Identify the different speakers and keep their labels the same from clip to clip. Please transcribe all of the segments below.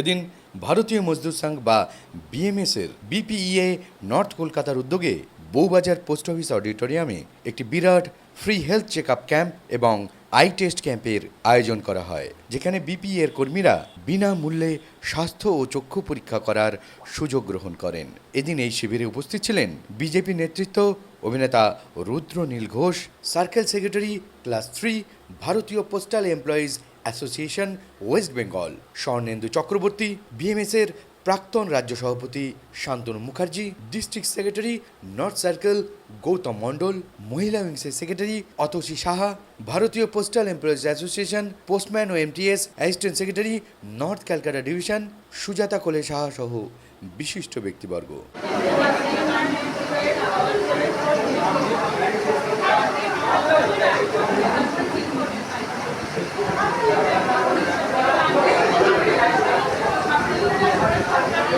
Speaker 1: এদিন ভারতীয় মজদুর সংঘ বা বিএমএসের বিপিইএ নর্থ কলকাতার উদ্যোগে বউবাজার পোস্ট অফিস অডিটোরিয়ামে একটি বিরাট free health check up camp এবং আই টেস্ট ক্যাম্পের আয়োজন করা হয়, যেখানে বিপিএ এর কর্মীরা বিনামূল্যে স্বাস্থ্য ও চক্ষু পরীক্ষা করার সুযোগ গ্রহণ করেন। এদিন এই শিবিরে উপস্থিত ছিলেন বিজেপি নেতৃত্ব অভিনেতা Rudranil Ghosh circle secretary class three Bharatiya postal employees association West Bengal. Swarnendu Chakraborty, বিএমএসের প্রাক্তন রাজ্য সভাপতি Shantanu Mukherjee, district secretary north circle Goutam Mondal, মহিলা উইংসের secretary Atasi Saha, Bharatiya postal employees association postman ও MTS assistant secretary north Calcutta division Sujata Kole Saha সহ বিশিষ্ট ব্যক্তিবর্গ
Speaker 2: আমি plus তরকারি তো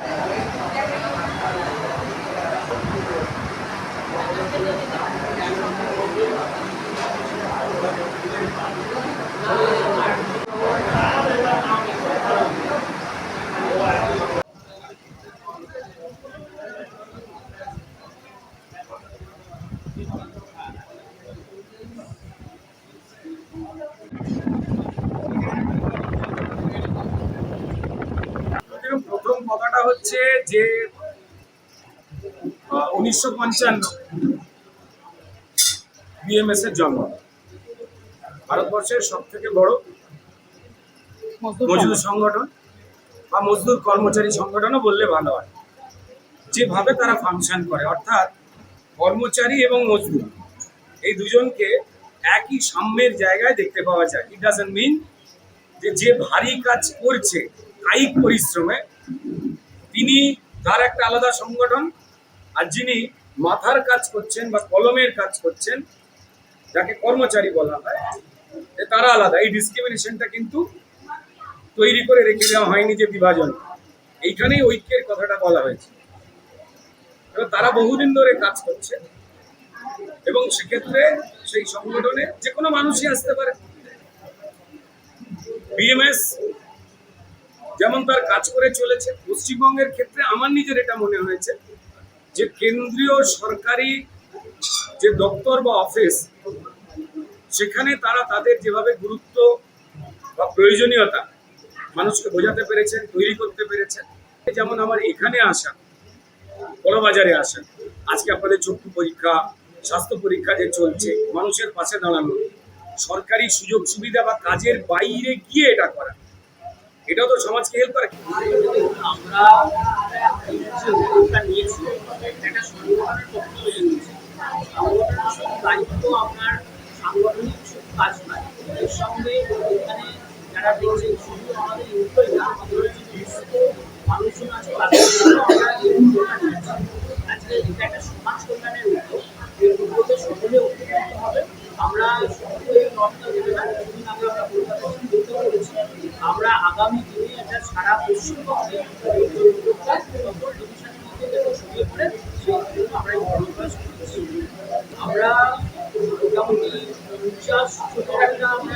Speaker 3: প্রথম কথাটা হচ্ছে যে উনিশশো পঞ্চান্ন বিএমএস এর জন্ম। ভারতবর্ষের সব থেকে বড় মজদুর সংগঠন বা মজদুর কর্মচারী সংগঠনও বললে ভালো হয়। যেভাবে তারা ফাংশন করে অর্থাৎ কর্মচারী এবং মজদুর এই দুজনকে একই সাম্যের জায়গায় দেখতে পাওয়া যায়। ইট ডাজেন্ট মিন যে যে ভারী কাজ করছে কায়িক পরিশ্রমে তিনি তার একটা আলাদা সংগঠন আর যিনি মাথার কাজ করছেন বা কলমের কাজ করছেন যাকে কর্মচারী বলা হয় তারা আলাদা। এই ডিসক্রিমিনেশনটা কিন্তু তৈরি করে রেখে দেওয়া হয়নি যে বিভাজন। এইখানেই ঐক্যের কথাটা বলা হয়েছে। এবার তারা বহুদিন ধরে কাজ করছে এবং সেক্ষেত্রে সেই সংগঠনে যে কোনো মানুষই আসতে পারে। বিএমএস যেমন তার কাজ করে চলেছে, পশ্চিমবঙ্গের ক্ষেত্রে আমার নিজের এটা মনে হয়েছে যে কেন্দ্রীয় সরকারি যে দপ্তর বা অফিস সেখানে তারা তাদের যেভাবে গুরুত্ব বা প্রয়োজনীয়তা মানুষকে বোঝাতে পেরেছেন, তৈরি করতে পেরেছেন। যেমন আমার এখানে আসা, বড়বাজারে আসা, আজকে আপনাদের চক্ষু পরীক্ষা, স্বাস্থ্য পরীক্ষা যে চলছে, মানুষের পাশে দাঁড়ানো, সরকারি সুযোগ, সুবিধা বা কাজের বাইরে গিয়ে এটা করা, এটাও তো সমাজকে হেল্প করে।
Speaker 4: আমরা নিয়েছি দায়িত্ব আপনার সাংগঠনিক শুধু কাজ নয় সঙ্গে এখানে যারা দেখছেন আমাদের এমপ্লয়ি না আমরা একটা সমাজ কল্যাণের উদ্যোগ এই উদ্যোগে সকলে উপকৃত হবে আমরা শুধু এই নর্থটা দেবে না কিছুদিন আগে আমরা কলকাতায় আমরা আগামী দিনে এটা সারা পশ্চিমবঙ্গে এই সকল ডিভিশনের মধ্যে যাতে ছড়িয়ে পড়ে সেই জন্য আমরা এই কর্মকাজ করছি আমরা মোটামুটি পঞ্চাশ ছোটো একটা আমরা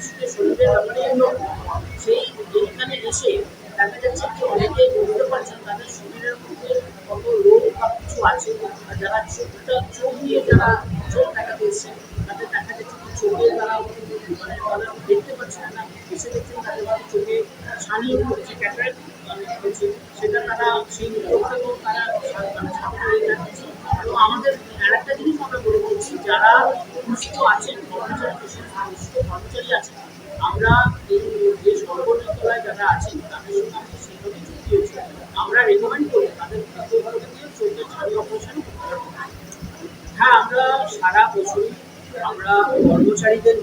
Speaker 4: অনেক শরীরের ব্যাপারে সেই এইখানে এসে দেখা যাচ্ছে কি অনেকে বুঝতে পারছেন তাদের শরীরের মধ্যে কত রোগ বা কিছু আছে যারা চোখটা চোখ নিয়ে যারা চোখ দেখাতে এসছে তাদের দেখা যাচ্ছে কি চোখে তারা মানে তারা দেখতে পাচ্ছে না এসে দেখছেন তাদের হয়তো চোখে ছানি হচ্ছে, ক্যাটারাক্ট সেটা তারা সেই উদ্যোগটাকেও তারা মানে সামনে এগিয়ে যাচ্ছে। এবং আমাদের আরেকটা জিনিস আমরা বলে দিচ্ছি, যারা সুস্থ আছেন, কর্মচারী কর্মচারী আছেন, আমরা এই যে সর্বনিতলায় যারা আছেন, তাদের সঙ্গে আমাদের সেইভাবে চুক্তি হয়েছে। আমরা রেকমেন্ড করি তাদের ভালোকে দিয়ে চোখের ছাড়ি অপারেশন হ্যাঁ আমরা সারা বছরই আমরা কর্মচারীদের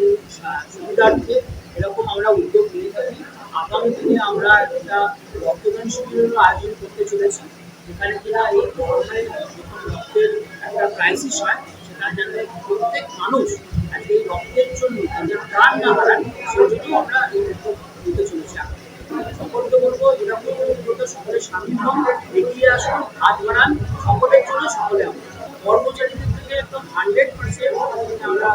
Speaker 4: সুবিধার্থে এরকম আমরা উদ্যোগ নিয়ে থাকি। আগামী দিনে আমরা একটা রক্তদান শিবিরেরও আয়োজন করতে চলেছি। যেখানে কিনা এই ধরনের একটা ক্রাইসিস হয় সেখানে যেন প্রত্যেক মানুষ আজকে এই রক্তের জন্য তাদের প্রাণ না হারান, সেই জন্য আমরা এই উদ্যোগ নিতে চলেছি। সকলকে বলব, এরকম উদ্যোগে সকলে সামিল হন এগিয়ে আসুন, হাত বাড়ান, সকলের জন্য সকলে আমরা কর্মচারীদের থেকে একদম হান্ড্রেড পার্সেন্ট আমরা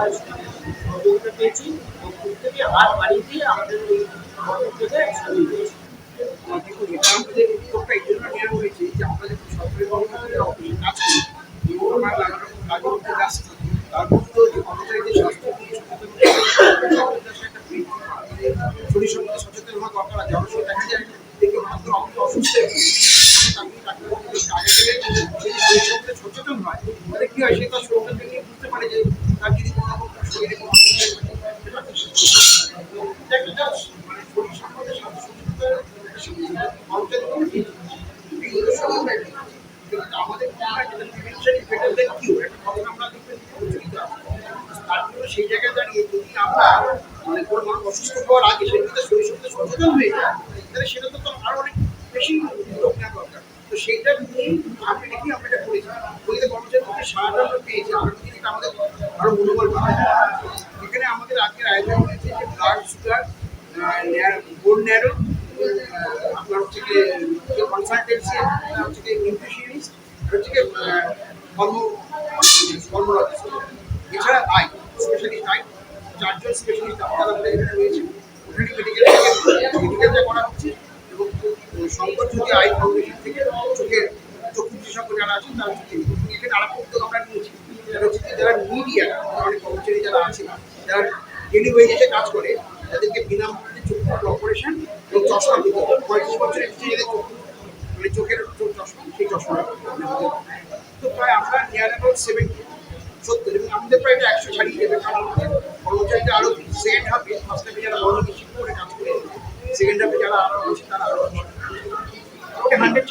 Speaker 4: সহযোগিতা পেয়েছি এবং প্রত্যেকে হাত বাড়িয়ে দিয়ে আমাদের এই কর্মক্ষেত্রে সামিল হয়েছি
Speaker 5: দেখুন এটা আমাদের উদ্যোগটা এই জন্য নেওয়া হয়েছে যে আমরা যখন সরকারি কর্মচারীরা অফিসে কাজ করি এবং আমার নানা রকম কাজের মধ্যে ব্যস্ত তার মধ্যেও যে কর্মচারীদের স্বাস্থ্য নিয়ে সচেতন শরীর সম্বন্ধে সচেতন হওয়া দরকার আছে অনেক সময় দেখা যায় দেখে হঠাৎ করে অনেক অসুস্থ হয়ে পড়ে। তাকে ডাক্তারবাবুকে আগে থেকে যদি শরীর সম্বন্ধে সচেতন হয় তাহলে কি হয় সে তার বুঝতে পারে যে তার যদি কোনো রকম শরীরে কোনো আমাদের। সেই জায়গায় দাঁড়িয়ে যদি আমরা মানে কোনো মানুষ অসুস্থ হওয়ার আগে সে যদি শরীর সেটা তো আরও অনেক বেশি আমরা এটা করেছি আরও এখানে আমাদের আজকের আয়োজন হয়েছে যে ব্লাড ন্যারো আপনার হচ্ছে কি কনসালটেন্সি হচ্ছে কি নিউট্রিশনিস্ট হচ্ছে কি কর্ম, কর্মরত। এছাড়া আই স্পেশালিস্ট আই, চারজন স্পেশালিস্ট আমাদের এখানে রয়েছে। মেডিকেল এবং শঙ্কর জ্যোতি আই ফাউন্ডেশন থেকে চোখের চক্ষু বিশেষজ্ঞ যারা আছেন তারা চোখে আমরা নিয়েছি যে যারা মিডিয়া অনেক কর্মচারী যারা আছে যারা ডেলি ওয়েজেসে কাজ করে তাদেরকে বিনামূল্যে চক্ষু অপারেশন এবং চশমা দিতে হবে পঁয়ত্রিশ বছরের মানে চোখের চোখ চশমা, সেই চশমা তো প্রায় আমরা নিয়ার অ্যাবাউট সেভেন্টি